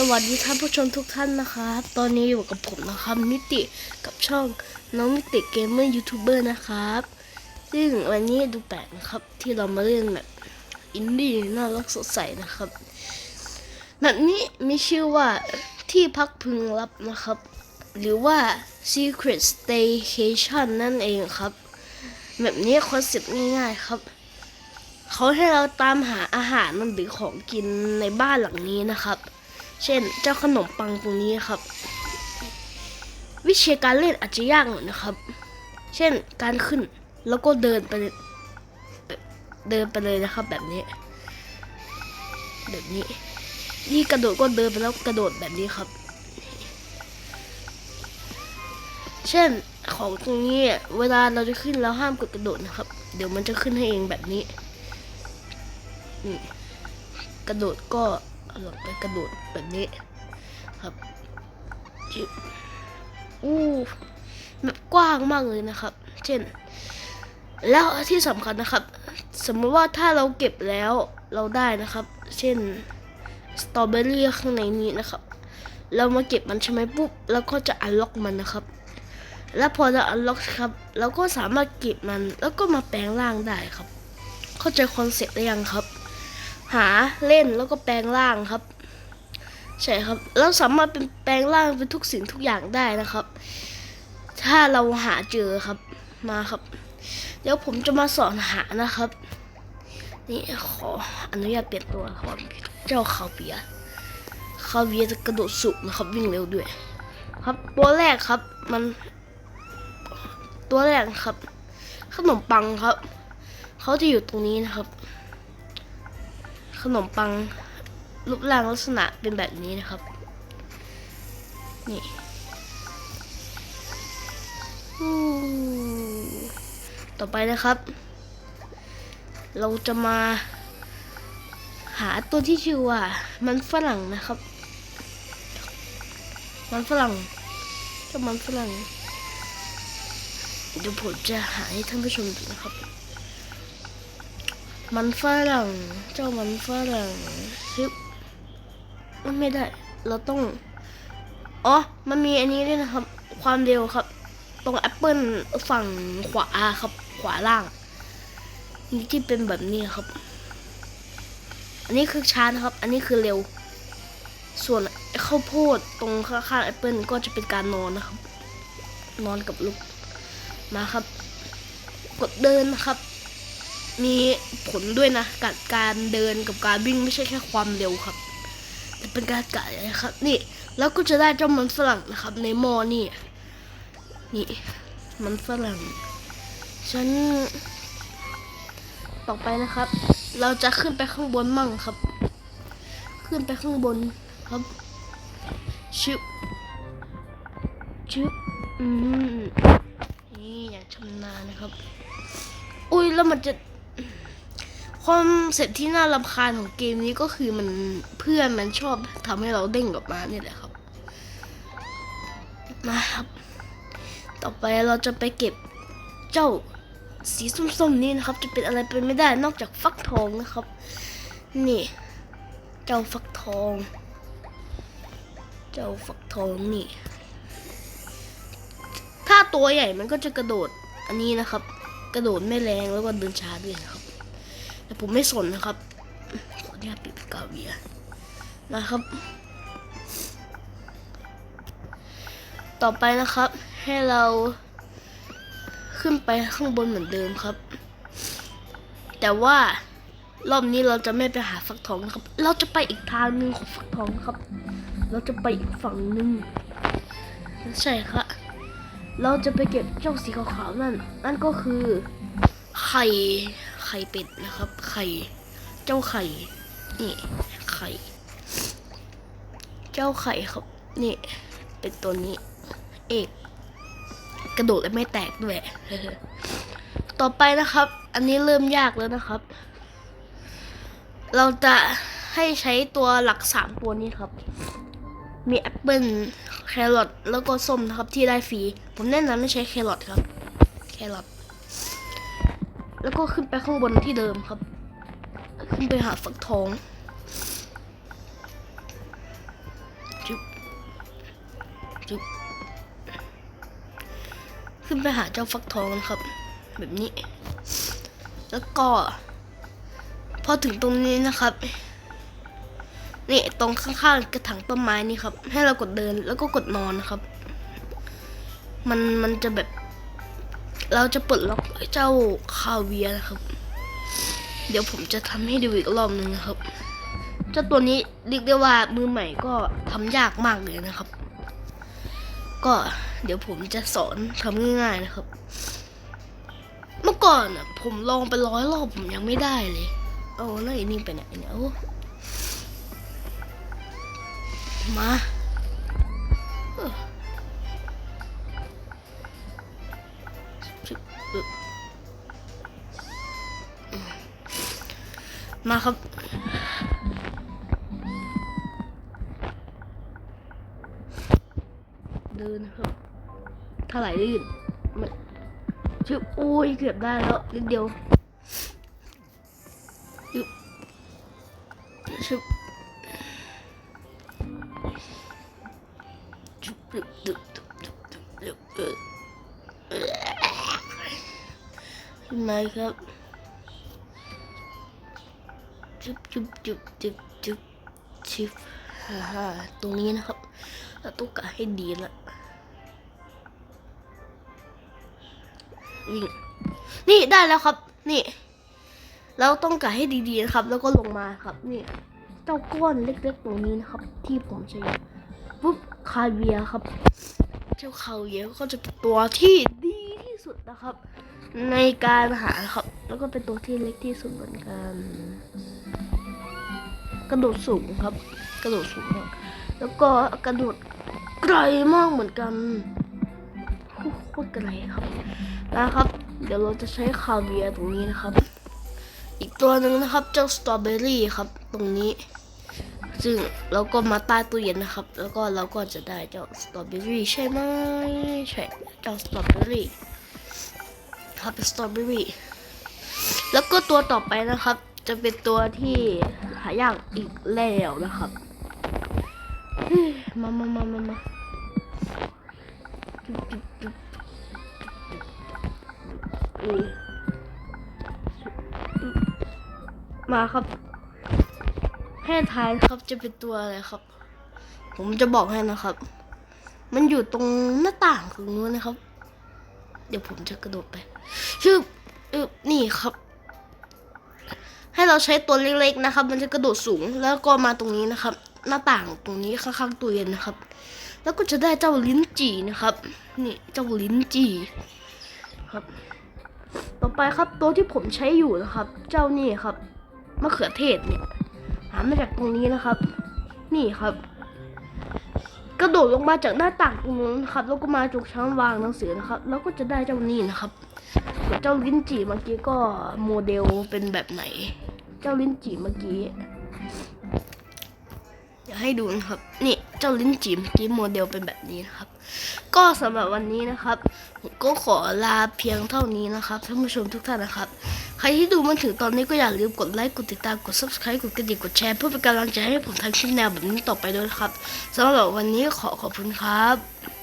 สวัสดีท่านผู้ชมทุกท่านนะครับ ตอนนี้อยู่กับผมนะครับมิติกับช่องน้องมิติเกมเมอร์ยูทูบเบอร์นะครับ ซึ่งวันนี้ดูแปลกนะครับที่เรามาเล่นแบบอินดี้น่ารักสดใสนะครับแบบนี้มีชื่อว่าที่พักพึงรับนะครับ หรือว่า Secret Staycation นั่นเองครับ แบบนี้คอนเซ็ปต์ง่ายๆครับเขาให้เราตามหาอาหารหรือของกินในบ้านหลังนี้นะครับ เช่น เจ้าขนมปังตรงนี้ครับ วิธีการเล่นอาจจะยากหน่อยนะครับ เช่นการขึ้นแล้วก็เดินไปเลยเดินไปเลยนะครับ แบบนี้ แบบนี้ นี่กระโดดก็เดินไปแล้วกระโดดแบบนี้ครับ เช่นของตรงนี้เวลาเราจะขึ้นเราห้ามกดกระโดดนะครับ เดี๋ยวมันจะขึ้นให้เองแบบนี้นี่กระโดดก็ เอาลงไปกระโดดแบบนี้ ครับจิอู้แบบกว้างมากเลยนะครับ เช่น แล้วที่สำคัญนะครับ สมมติว่าถ้าเราเก็บแล้วเราได้นะครับ เช่นสตรอเบอรี่ข้างในนี้นะครับ เรามาเก็บมันใช่ไหมปุ๊บแล้วก็จะอันล็อกมันนะครับ แล้วพอเราอันล็อกครับเราก็สามารถเก็บมันแล้วก็มาแปลงร่างได้ครับ เข้าใจคอนเซ็ปต์หรือยังครับ หาเล่นแล้วก็แปลงร่างครับ ใช่ครับเราสามารถเป็นแปลงร่างเป็นทุกสิ่งทุกอย่างได้นะครับ ถ้าเราหาเจอครับมาครับ เดี๋ยวผมจะมาสอนหานะครับ นี่ขออนุญาตเปลี่ยนตัวครับเจ้าคาเบียคาเบียจะกระโดดสูงนะครับวิ่งเร็วด้วย ครับตัวแรกครับมัน ตัวแรกครับขนมปังครับ เขาจะอยู่ตรงนี้นะครับ นมปังรูปร่างลักษณะเป็นแบบนี้นะครับ นี่ต่อไปนะครับ เราจะมาหาตัวที่ชื่อว่า มันฝรั่งนะครับ มันฝรั่งเจ้ามันฝรั่งเดี๋ยวผมจะหาให้ท่านผู้ชมดูนะครับ มันฝรั่งเจ้ามันฝรั่งซึบมันไม่ได้ เราต้อง อ๋อ มันมีอันนี้ด้วยนะครับ ความเร็วครับ ตรงแอปเปิลฝั่งขวาครับ ขวาล่าง นี่ที่เป็นแบบนี้ครับ อันนี้คือช้านะครับ อันนี้คือเร็ว ส่วนข้าวโพดตรงข้างๆแอปเปิลก็จะเป็นการนอนนะครับ นอนกับลูกมาครับ กดเดินนะครับ มีผลด้วยนะกับการเดินกับการวิ่งไม่ใช่แค่ความเร็วครับ แต่เป็นการกะนะครับ นี่แล้วก็จะได้เจ้ามันฝรั่งนะครับ ในหม้อนี่ นี่ มันฝรั่ง ฉัน ต่อไปนะครับ เราจะขึ้นไปข้างบนมั่งครับ ขึ้นไปข้างบนครับ ชึบชึบอืมนี่อย่างชำนาญนะครับ อุ้ยแล้วมันจะ ความเสร็จที่น่ารำคาญของเกมนี้ก็คือมันเพื่อนมันชอบทำให้เราเด้งกลับมาเนี่ยแหละครับมาครับ ต่อไปเราจะไปเก็บเจ้าสีส้มๆนี้นะครับ จะเป็นอะไรไปไม่ได้นอกจากฟักทองนะครับ นี่ เจ้าฟักทอง เจ้าฟักทองนี่ ถ้าตัวใหญ่มันก็จะกระโดดอันนี้นะครับ กระโดดไม่แรงแล้วก็เดินช้าด้วยนะครับ แต่ผมไม่สนนะครับขออนุญาตปิดกาเวียนะครับ ต่อไปนะครับ ให้เราขึ้นไปข้างบนเหมือนเดิมครับ แต่ว่ารอบนี้เราจะไม่ไปหาฟักทองนะครับ เราจะไปอีกทางหนึ่งของฟักทองครับ เราจะไปอีกฝั่งหนึ่งใช่ครับเราจะไปเก็บเจ้าสีขาวๆนั่น นั่นก็คือไข่ ไข่เป็ดนะครับ ไข่ เจ้าไข่นี่ไข่ เจ้าไข่ครับนี่ เป็นตัวนี้ เอกกระโดดและไม่แตกด้วย ต่อไปนะครับ อันนี้เริ่มยากแล้วนะครับ เราจะให้ใช้ตัวหลักสามตัวนี้ครับ มีแอปเปิลแครอทแล้วก็ส้มนะครับที่ได้ฟรี ผมแนะนำให้ใช้แครอทครับ แครอท แล้วก็ขึ้นไปข้างบนที่เดิมครับ ขึ้นไปหาฟักทองจุ๊บจุ๊บขึ้นไปหาเจ้าฟักทองนะครับ แบบนี้ แล้วก็ พอถึงตรงนี้นะครับนี่ตรงข้างๆกระถางต้นไม้นี่ครับ ให้เรากดเดินแล้วก็กดนอนนะครับ มันมันจะแบบ เราจะปลดล็อกเจ้าคาเวียนะครับ เดี๋ยวผมจะทำให้ดูอีกรอบหนึ่งนะครับ เจ้าตัวนี้เรียกได้ว่ามือใหม่ก็ทำยากมากเลยนะครับ ก็เดี๋ยวผมจะสอนทำง่ายๆนะครับ เมื่อก่อนอะผมลองไปร้อยรอบผมยังไม่ได้เลย เอาแล้วไอ้นี่ไปไหนเนี่ยโอ้มา มาครับ เดินครับเท่าไหร่ลื่นชึบโอ้ยเกือบได้แล้วนิดเดียวชึบชึบดึบดึบดึบดึบดึบดึบเออเออ ขึ้นมครับจุบจุบจุบจุบจุบชิบฮ่าฮ่าตรงนี้นะครับเราต้องกะให้ดีละวิ่งนี่ได้แล้วครับ นี่ เราต้องกะให้ดีๆนะครับ แล้วก็ลงมาครับ นี่ เจ้าก้อนเล็กๆตรงนี้นะครับ ที่ผมใช้ปุ๊บคาเวียครับ เจ้าคาเวียก็จะเป็นตัวที่ดีที่สุดนะครับ ในการหาครับ แล้วก็เป็นตัวที่เล็กที่สุดเหมือนกัน กระโดดสูงครับ กระโดดสูงมากแล้วก็กระโดดไกลมากเหมือนกันโคตรไกลครับนะครับ เดี๋ยวเราจะใช้คาเวียตรงนี้นะครับ อีกตัวหนึ่งนะครับเจ้าสตรอเบอรี่ครับ ตรงนี้ ซึ่งเราก็มาใต้ตู้เย็นนะครับ แล้วก็เราก็จะได้เจ้าสตรอเบอรี่ใช่ไหมใช่เจ้าสตรอเบอรี่ ครับเป็นสตรอเบอรี่แล้วก็ตัวต่อไปนะครับ จะเป็นตัวที่หายากอีกแล้วนะครับมามามามามามาครับ ให้ทายครับจะเป็นตัวอะไรครับ ผมจะบอกให้นะครับ มันอยู่ตรงหน้าต่างตรงนู้นนะครับ เดี๋ยวผมจะกระโดดไปชื่ออึบนี่ครับ ให้เราใช้ตัวเล็กๆนะครับ มันจะกระโดดสูงแล้วก็มาตรงนี้นะครับ หน้าต่างตรงนี้ข้างๆตู้เย็นนะครับ แล้วก็จะได้เจ้าลิ้นจี่นะครับ นี่เจ้าลิ้นจี่ครับ ต่อไปครับตัวที่ผมใช้อยู่นะครับ เจ้านี่ครับมะเขือเทศเนี่ย หามาจากตรงนี้นะครับ นี่ครับ กระโดดลงมาจากหน้าต่างตรงนู้นครับ แล้วก็มาจุกชั้นวางหนังสือนะครับ แล้วก็จะได้เจ้านี่นะครับเจ้าลิ้นจี่เมื่อกี้ก็โมเดลเป็นแบบไหน เจ้าลิ้นจี่เมื่อกี้อยากให้ดูนะครับ นี่เจ้าลิ้นจี่เมื่อกี้โมเดลเป็นแบบนี้นะครับ ก็สำหรับวันนี้นะครับผมก็ขอลาเพียงเท่านี้นะครับท่านผู้ชมทุกท่านนะครับ ใครที่ดูมาถึงตอนนี้ก็อย่าลืมกดไลค์ กดติดตาม กด subscribe กดกระดิ่ง กดแชร์ เพื่อเป็นกำลังใจให้ผมทำคลิปแนวแบบนี้ต่อไปด้วยนะครับสำหรับวันนี้ขอขอบคุณครับ